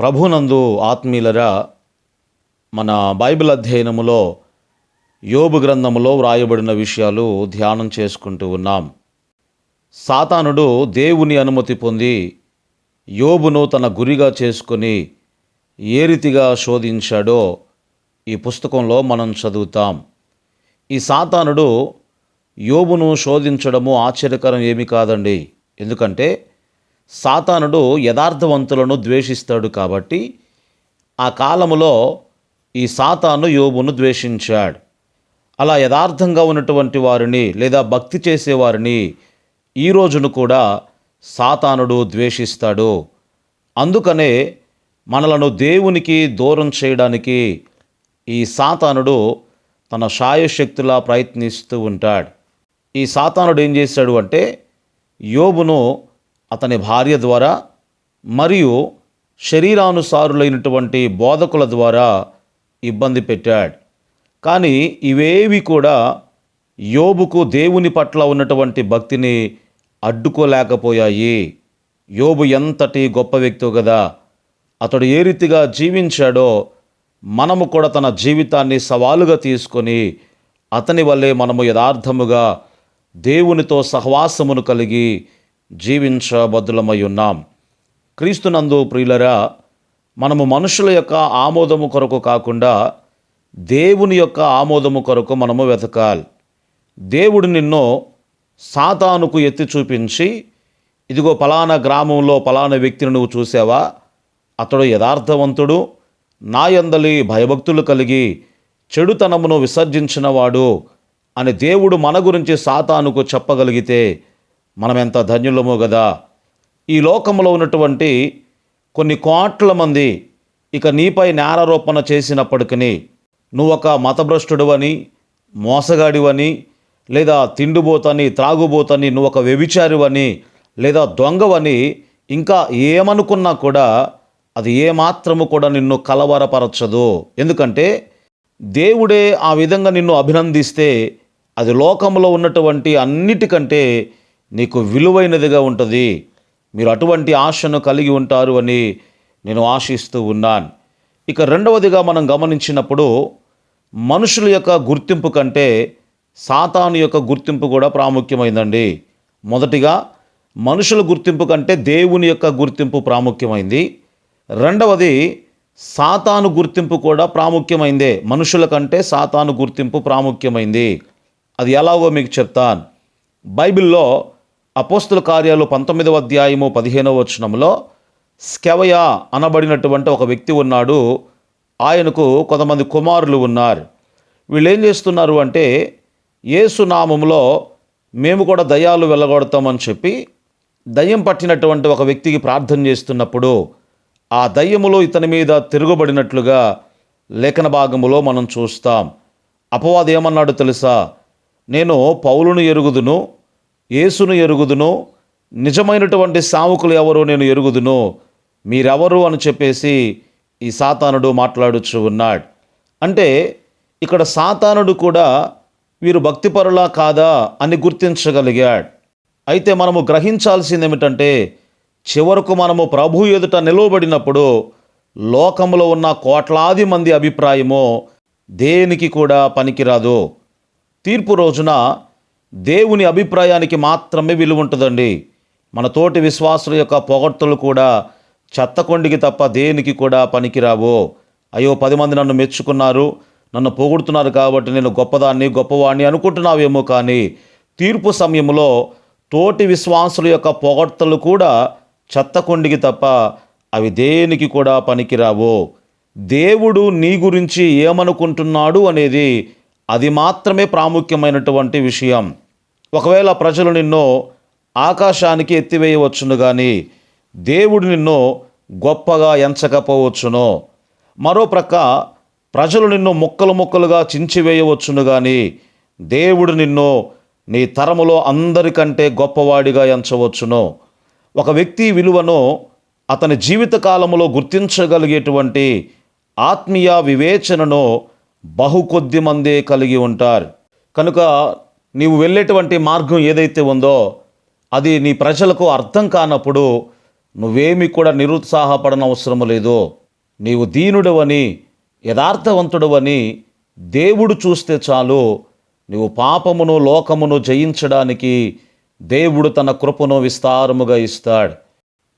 ప్రభునందు ఆత్మీయులరా మన బైబిల్ అధ్యయనములో యోబు గ్రంథములో వ్రాయబడిన విషయాలు ధ్యానం చేసుకుంటూ ఉన్నాం. సాతానుడు దేవుని అనుమతి పొంది యోబును తన గురిగా చేసుకొని ఏ రీతిగా శోధించాడో ఈ పుస్తకంలో మనం చదువుతాం. ఈ సాతానుడు యోబును శోధించడము ఆశ్చర్యకరం ఏమీ కాదండి. ఎందుకంటే సాతానుడు యథార్థవంతులను ద్వేషిస్తాడు కాబట్టి ఆ కాలములో ఈ సాతాను యోబును ద్వేషించాడు. అలా యథార్థంగా ఉన్నటువంటి వారిని లేదా భక్తి చేసేవారిని ఈ రోజును కూడా సాతానుడు ద్వేషిస్తాడు. అందుకనే మనలను దేవునికి దూరం చేయడానికి ఈ సాతానుడు తన శాయశక్తులా ప్రయత్నిస్తూ ఉంటాడు. ఈ సాతానుడు ఏం చేశాడు అంటే యోబును అతని భార్య ద్వారా మరియు శరీరానుసారులైనటువంటి బోధకుల ద్వారా ఇబ్బంది పెట్టాడు. కానీ ఇవేవి కూడా యోబుకు దేవుని పట్ల ఉన్నటువంటి భక్తిని అడ్డుకోలేకపోయాయి. యోబు ఎంతటి గొప్ప వ్యక్తో కదా! అతడు ఏ రీతిగా జీవించాడో మనము కూడా తన జీవితాన్ని సవాలుగా తీసుకొని అతని వల్లే మనము యథార్థముగా దేవునితో సహవాసమును కలిగి జీవించబద్దులమై ఉన్నాం క్రీస్తునందు ప్రియులరా మనము మనుషుల యొక్క ఆమోదము కొరకు కాకుండా దేవుని యొక్క ఆమోదము కొరకు మనము వెతకాలి. దేవుడు నిన్ను సాతానుకు ఎత్తి చూపించి ఇదిగో పలానా గ్రామంలో పలానా వ్యక్తిని నువ్వు చూసావా? అతడు యథార్థవంతుడు నాయందలి భయభక్తులు కలిగి చెడుతనమును విసర్జించినవాడు అని దేవుడు మన గురించి సాతానుకు చెప్పగలిగితే మనమెంత ధన్యులమో కదా ఈ లోకంలో ఉన్నటువంటి కొన్ని కోట్ల మంది ఇక నీపై నేరారోపణ చేసినప్పటికీ నువ్వు ఒక మతభ్రష్టుడువని మోసగాడివని లేదా తిండిబోతని త్రాగుబోతని నువ్వు ఒక వ్యభిచారివని లేదా దొంగవని ఇంకా ఏమనుకున్నా కూడా అది ఏమాత్రము కూడా నిన్ను కలవరపరచదు. ఎందుకంటే దేవుడే ఆ విధంగా నిన్ను అభినందిస్తే అది లోకంలో ఉన్నటువంటి అన్నిటికంటే నీకు విలువైనదిగా ఉంటుంది. మీరు అటువంటి ఆశను కలిగి ఉంటారు అని నేను ఆశిస్తూ ఉన్నాను. ఇక రెండవదిగా మనం గమనించినప్పుడు మనుషుల యొక్క గుర్తింపు కంటే సాతాను యొక్క గుర్తింపు కూడా ప్రాముఖ్యమైందండి. మొదటిగా మనుషుల గుర్తింపు కంటే దేవుని యొక్క గుర్తింపు ప్రాముఖ్యమైంది. రెండవది సాతాను గుర్తింపు కూడా ప్రాముఖ్యమైందే. మనుషుల కంటే సాతాను గుర్తింపు ప్రాముఖ్యమైంది. అది ఎలాగో మీకు చెప్తాను. బైబిల్లో అపోస్తుల కార్యాలు పంతొమ్మిదవ అధ్యాయము పదిహేనవ వచనంలో స్కెవయ అనబడినటువంటి ఒక వ్యక్తి ఉన్నాడు. ఆయనకు కొంతమంది కుమారులు ఉన్నారు. వీళ్ళు ఏం చేస్తున్నారు అంటే యేసు నామములో మేము కూడా దయ్యాలు వెళ్ళగొడతామని చెప్పి దయ్యం పట్టినటువంటి ఒక వ్యక్తికి ప్రార్థన చేస్తున్నప్పుడు ఆ దయ్యములో ఇతని మీద తిరుగుబడినట్లుగా లేఖన భాగములో మనం చూస్తాం. అపవాదేమన్నాడు తెలుసా? నేను పౌలును ఎరుగుదును యేసును ఎరుగుదును. నిజమైనటువంటి సావుకులు ఎవరో నేను ఎరుగుదును? మీరెవరు అని చెప్పేసి ఈ సాతానుడు మాట్లాడుచు ఉన్నాడు. అంటే ఇక్కడ సాతానుడు కూడా వీరు భక్తిపరులా కాదా అని గుర్తించగలిగాడు. అయితే మనము గ్రహించాల్సింది ఏమిటంటే చివరకు మనము ప్రభు ఎదుట నిలువబడినప్పుడు లోకంలో ఉన్న కోట్లాది మంది అభిప్రాయము దేనికి కూడా పనికిరాదు. తీర్పు రోజున దేవుని అభిప్రాయానికి మాత్రమే విలువ ఉంటుందండి. మన తోటి విశ్వాసుల యొక్క పొగడ్తలు కూడా చెత్తకొండికి తప్ప దేనికి కూడా పనికిరావు. అయ్యో పది మంది నన్ను మెచ్చుకున్నారు నన్ను పొగుడుతున్నారు కాబట్టి నేను గొప్పదాన్ని గొప్పవాణ్ణి అనుకుంటున్నావేమో కానీ తీర్పు సమయంలో తోటి విశ్వాసుల యొక్క పొగడ్తలు కూడా చెత్తకొండికి తప్ప అవి దేనికి కూడా పనికిరావు. దేవుడు నీ గురించి ఏమనుకుంటున్నాడు అనేది అది మాత్రమే ప్రాముఖ్యమైనటువంటి విషయం. ఒకవేళ ప్రజలు నిన్ను ఆకాశానికి ఎత్తివేయవచ్చును కానీ దేవుడు నిన్ను గొప్పగా ఎంచకపోవచ్చును. మరో ప్రక్క ప్రజలు నిన్ను ముక్కలు ముక్కలుగా చించివేయవచ్చును కానీ దేవుడు నిన్ను నీ తరములో అందరికంటే గొప్పవాడిగా ఎంచవచ్చును. ఒక వ్యక్తి విలువను అతని జీవితకాలములో గుర్తించగలిగేటువంటి ఆత్మీయ వివేచనను బహు కొద్ది మందే కలిగి ఉంటారు. కనుక నీవు వెళ్ళేటువంటి మార్గం ఏదైతే ఉందో అది నీ ప్రజలకు అర్థం కానప్పుడు నువ్వేమి కూడా నిరుత్సాహపడన అవసరం లేదు. నీవు దీనుడవని యథార్థవంతుడవని దేవుడు చూస్తే చాలు. నీవు పాపమును లోకమును జయించడానికి దేవుడు తన కృపను విస్తారముగా ఇస్తాడు.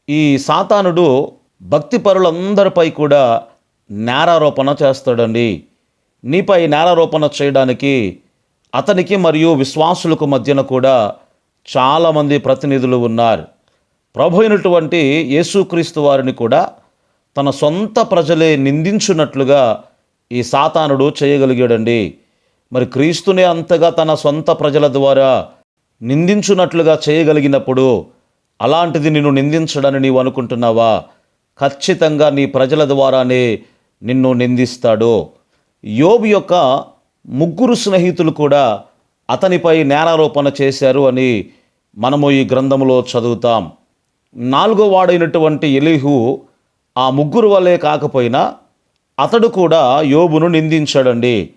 ఈ సాతానుడు భక్తి పరులందరిపై కూడా నేరారోపణ చేస్తాడండి. నీపై నేరారోపణ చేయడానికి అతనికి మరియు విశ్వాసులకు మధ్యన కూడా చాలామంది ప్రతినిధులు ఉన్నారు. ప్రభు అయినటువంటి యేసుక్రీస్తు వారిని కూడా తన సొంత ప్రజలే నిందించున్నట్లుగా ఈ సాతానుడు చేయగలిగాడండి. మరి క్రీస్తునే అంతగా తన సొంత ప్రజల ద్వారా నిందించున్నట్లుగా చేయగలిగినప్పుడు అలాంటిది నిన్ను నిందించడని నీవు అనుకుంటున్నావా? ఖచ్చితంగా నీ ప్రజల ద్వారానే నిన్ను నిందిస్తాడు. యోబు యొక్క ముగ్గురు స్నేహితులు కూడా అతనిపై నేరారోపణ చేశారు అని మనము ఈ గ్రంథంలో చదువుతాం. నాలుగో వాడైనటువంటి ఎలిహు ఆ ముగ్గురు వల్లే కాకపోయినా అతడు కూడా యోబును నిందించాడండి.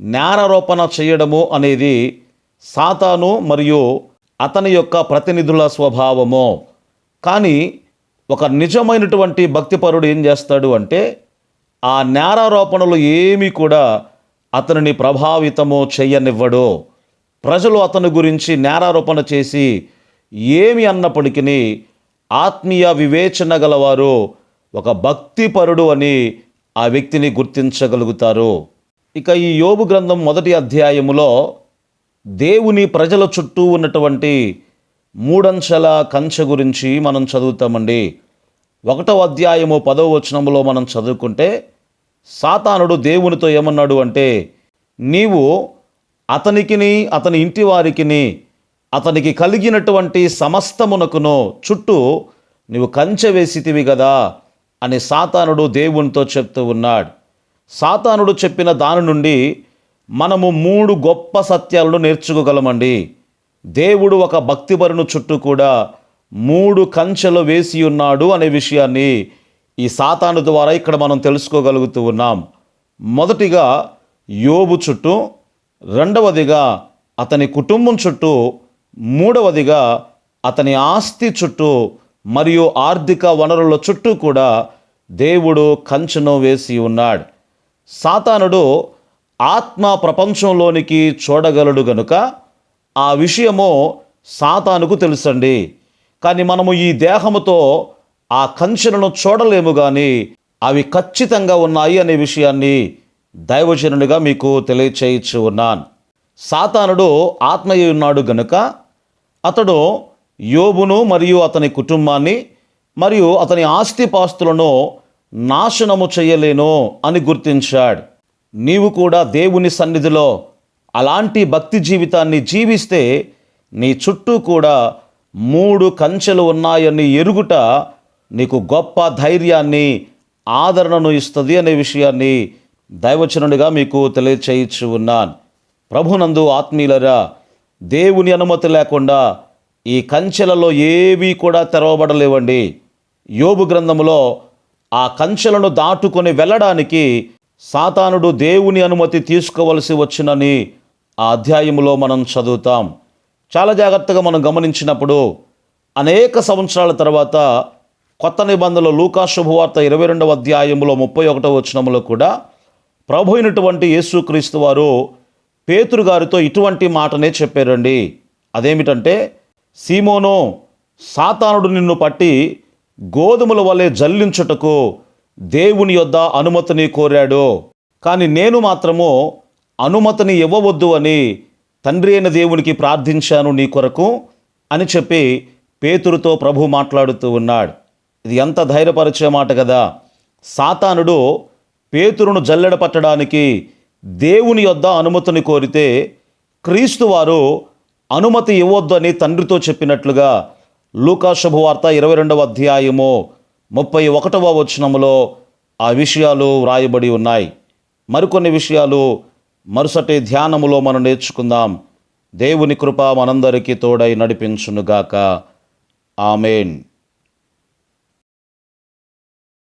నేరారోపణ చేయడము అనేది సాతాను మరియు అతని యొక్క ప్రతినిధుల స్వభావము. కానీ ఒక నిజమైనటువంటి భక్తిపరుడు ఏం చేస్తాడు అంటే ఆ నేరారోపణలు ఏమీ కూడా అతనిని ప్రభావితము చేయనివ్వడు. ప్రజలు అతని గురించి నేరారోపణ చేసి ఏమి అన్నప్పటికీ ఆత్మీయ వివేచన గలవారు ఒక భక్తిపరుడు అని ఆ వ్యక్తిని గుర్తించగలుగుతారు. ఇక ఈ యోబు గ్రంథం మొదటి అధ్యాయములో దేవుని ప్రజల చుట్టూ ఉన్నటువంటి మూడంచెల కంచె గురించి మనం చదువుతామండి. ఒకటో అధ్యాయము పదవ వచనములో మనం చదువుకుంటే సాతానుడు దేవునితో ఏమన్నాడు అంటే నీవు అతనికిని అతని ఇంటి వారికిని అతనికి కలిగినటువంటి సమస్తమునకును చుట్టూ నీవు కంచె వేసితివి కదా అని సాతానుడు దేవునితో చెప్తూ ఉన్నాడు. సాతానుడు చెప్పిన దాని నుండి మనము మూడు గొప్ప సత్యాలను నేర్చుకోగలమండి. దేవుడు ఒక భక్తిపరుని చుట్టూ కూడా మూడు కంచెలు వేసి ఉన్నాడు అనే విషయాన్ని ఈ సాతాను ద్వారా ఇక్కడ మనం తెలుసుకోగలుగుతూ ఉన్నాం. మొదటిగా యోబు చుట్టూ రెండవదిగా అతని కుటుంబం చుట్టూ మూడవదిగా అతని ఆస్తి చుట్టూ మరియు ఆర్థిక వనరుల చుట్టూ కూడా దేవుడు కంచెను వేసి ఉన్నాడు. సాతానుడు ఆత్మ ప్రపంచంలోనికి చూడగలడు గనుక ఆ విషయము సాతానుకు తెలుసండి. కానీ మనము ఈ దేహముతో ఆ కంచెలను చూడలేము కానీ అవి ఖచ్చితంగా ఉన్నాయి అనే విషయాన్ని దైవజనుడిగా మీకు తెలియచేయచ్చు ఉన్నాను. సాతానుడు ఆత్మయ్య ఉన్నాడు గనుక అతడు యోబును మరియు అతని కుటుంబాన్ని మరియు అతని ఆస్తిపాస్తులను నాశనము చేయలేను అని గుర్తించాడు. నీవు కూడా దేవుని సన్నిధిలో అలాంటి భక్తి జీవితాన్ని జీవిస్తే నీ చుట్టూ కూడా మూడు కంచెలు ఉన్నాయని ఎరుగుట నీకు గొప్ప ధైర్యాన్ని ఆదరణను ఇస్తుంది అనే విషయాన్ని దైవచనుడిగా మీకు తెలియచేయచ్చు ఉన్నాను. ప్రభునందు ఆత్మీయులరా దేవుని అనుమతి లేకుండా ఈ కంచెలలో ఏవీ కూడా తెరవబడలేవండి. యోబు గ్రంథంలో ఆ కంచెలను దాటుకొని వెళ్ళడానికి సాతానుడు దేవుని అనుమతి తీసుకోవలసి వచ్చినని ఆ అధ్యాయంలో మనం చదువుతాం. చాలా జాగ్రత్తగా మనం గమనించినప్పుడు అనేక సంవత్సరాల తర్వాత కొత్త నిబంధనలు లూకా శుభవార్త ఇరవై రెండవ అధ్యాయములో ముప్పై ఒకటో వచనంలో కూడా ప్రభు అయినటువంటి యేసుక్రీస్తు వారు పేతురు గారితో ఇటువంటి మాటనే చెప్పారండి. అదేమిటంటే సీమోను సాతానుడు నిన్ను పట్టి గోధుమల వలె జల్లించుటకు దేవుని యొద్ద అనుమతిని కోరాడు. కానీ నేను మాత్రము అనుమతిని ఇవ్వవద్దు అని తండ్రి అయిన దేవునికి ప్రార్థించాను నీ కొరకు అని చెప్పి పేతురుతో ప్రభు మాట్లాడుతూ ఉన్నాడు. ఇది ఎంత ధైర్యపరిచే మాట కదా? సాతానుడు పేతురును జల్లెడ పట్టడానికి దేవుని యొద్ద అనుమతిని కోరితే క్రీస్తు వారు అనుమతి ఇవ్వొద్దని అని తండ్రితో చెప్పినట్లుగా లూకాశుభవార్త ఇరవై రెండవ అధ్యాయము ముప్పై ఒకటవ వచనములో ఆ విషయాలు వ్రాయబడి ఉన్నాయి. మరికొన్ని విషయాలు మరుసటి ధ్యానములో మనం నేర్చుకుందాం. దేవుని కృప మనందరికీ తోడై నడిపించునుగాక. ఆమెన్.